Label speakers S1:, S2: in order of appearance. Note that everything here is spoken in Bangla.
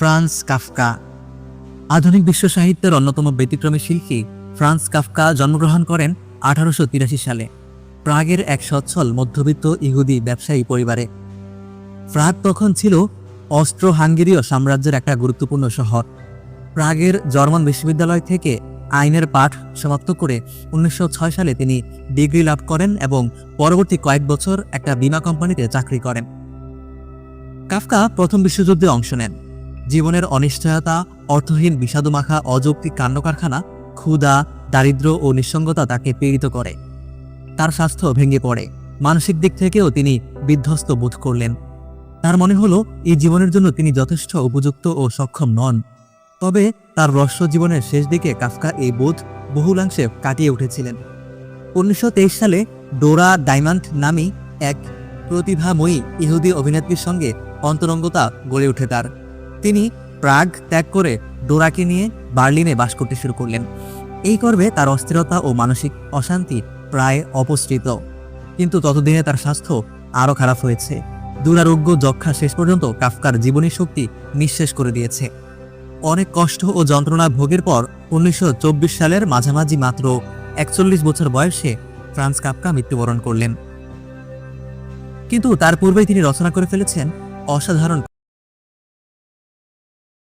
S1: France Kafka. আধুনিক বিশ্ব সাহিত্যের অন্যতম ব্যতিক্রমী শিল্পী ফ্রান্স কাফকা জন্মগ্রহণ করেন আঠারোশো তিরাশি সালে, প্রাগের এক সচ্ছল মধ্যবিত্ত ইহুদি ব্যবসায়ী পরিবারে। প্রাগ তখন ছিল অস্ট্রো হাঙ্গেরীয় সাম্রাজ্যের একটা গুরুত্বপূর্ণ শহর। প্রাগের জার্মান বিশ্ববিদ্যালয় থেকে আইনের পাঠ সমাপ্ত করে উনিশশো ছয় সালে তিনি ডিগ্রি লাভ করেন এবং পরবর্তী কয়েক বছর একটা বীমা কোম্পানিতে চাকরি করেন। কাফকা প্রথম বিশ্বযুদ্ধে অংশ নেন। জীবনের অনিশ্চয়তা, অর্থহীন বিষাদমাখা, অযৌক্তিক কাণ্ডকারখানা, ক্ষুধা দারিদ্র্য ও নিঃসঙ্গতা তাকে পীড়িত করে। তার স্বাস্থ্য ভেঙে পড়ে। মানসিক দিক থেকেও তিনি বিধ্বস্ত বোধ করলেন। তার মনে হলো, এই জীবনের জন্য তিনি যথেষ্ট উপযুক্ত ও সক্ষম নন। তবে তার রহস্য জীবনের শেষ দিকে কাফকা এই বোধ বহুলাংশে কাটিয়ে উঠেছিলেন। উনিশশো তেইশ সালে ডোরা ডায়মন্ড নামী এক প্রতিভাময়ী ইহুদি অভিনেত্রীর সঙ্গে অন্তরঙ্গতা গড়ে ওঠে তার। তিনি প্রাগ ত্যাগ করে ডোরাকে নিয়ে বার্লিনে বাস করতে শুরু করলেন। এই কর্মে তার অস্থিরতা ও মানসিক অশান্তি প্রায় অপসৃত। কিন্তু ততদিনে তার স্বাস্থ্য আরও খারাপ হয়েছে। দুরারোগ্য যক্ষা শেষ পর্যন্ত কাফকার জীবনী শক্তি নিঃশেষ করে দিয়েছে। অনেক কষ্ট ও যন্ত্রণা ভোগের পর উনিশশো চব্বিশ সালের মাঝামাঝি মাত্র একচল্লিশ বছর বয়সে ফ্রান্স কাফকা মৃত্যুবরণ করলেন। কিন্তু তার পূর্বেই তিনি রচনা করে ফেলেছেন অসাধারণ